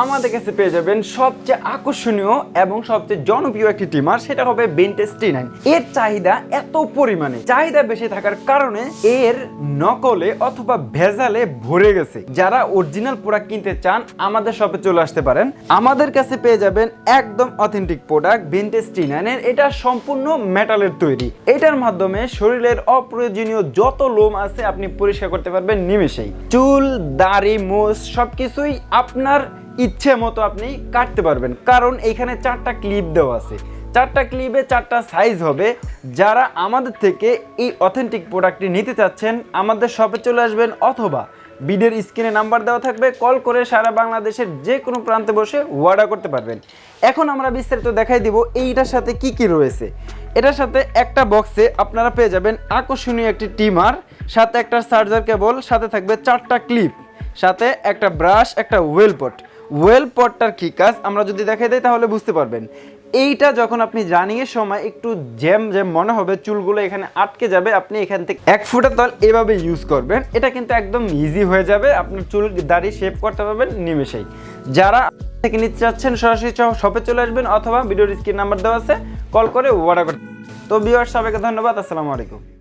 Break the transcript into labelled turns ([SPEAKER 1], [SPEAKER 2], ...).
[SPEAKER 1] আমাদের কাছে পেয়ে যাবেন সবচেয়ে আকর্ষণীয় এবং সবচেয়ে জনপ্রিয় একটি টিমার সেটা হবে বেন্টেস টি নাইন এর চাহিদা এত পরিমাণে। চাহিদা বেশি থাকার কারণে এর নকলে অথবা ভেজালে ভরে গেছে। যারা অরিজিনাল প্রোডাক্ট কিনতে চান, আমাদের শপে চলে আসতে পারেন। আমাদের কাছে পেয়ে যাবেন একদম অথেন্টিক প্রোডাক্ট ভিনটেজ টি নাইনের এটা সম্পূর্ণ মেটালের তৈরি। এটার মাধ্যমে শরীরের অপ্রয়োজনীয় যত লোম আছে, আপনি পরিষ্কার করতে পারবেন নিমেষেই। চুল, দাড়ি মোষ সবকিছুই আপনার ইচ্ছে মতো আপনি কাটতে পারবেন। কারণ এইখানে চারটা ক্লিপ দেওয়া আছে। চারটা ক্লিপে চারটা সাইজ হবে। যারা আমাদের থেকে এই অথেন্টিক প্রোডাক্টটি নিতে চাচ্ছেন, আমাদের শপে চলে আসবেন অথবা বিডের স্ক্রিনে নাম্বার দেওয়া থাকবে। কল করে সারা বাংলাদেশের যে কোনো প্রান্তে বসে অর্ডার করতে পারবেন। এখন আমরা বিস্তারিত দেখাই দিব এইটার সাথে কি কি রয়েছে। এটার সাথে একটা বক্সে আপনারা পেয়ে যাবেন আকর্ষণীয় একটি টিমার, সাথে একটা চার্জার কেবল সাথে থাকবে চারটা ক্লিপ সাথে একটা ব্রাশ, একটা ওয়েল পট। ওয়েল পটটার কি কাজ? আমরা যদি দেখাই দিই, তাহলে বুঝতে পারবেন। এইটা যখন আপনি জানিয়ে সময় একটু জ্যাম জ্যাম মনে হবে, চুলগুলো এখানে আটকে যাবে, আপনি এখান থেকে এক ফুটা তল এভাবে ইউজ করবেন। এটা কিন্তু একদম ইজি হয়ে যাবে, আপনার চুল দাড়ি শেপ করতে পারবেন নিমেষেই। যারা থেকে নিতে চাচ্ছেন, সরাসরি শপে চলে আসবেন অথবা ভিডিওর স্ক্রিন নাম্বার দেওয়া আছে কল করে অর্ডার করতে তো ভিউয়ার সবাইকে ধন্যবাদ, আসসালামু আলাইকুম।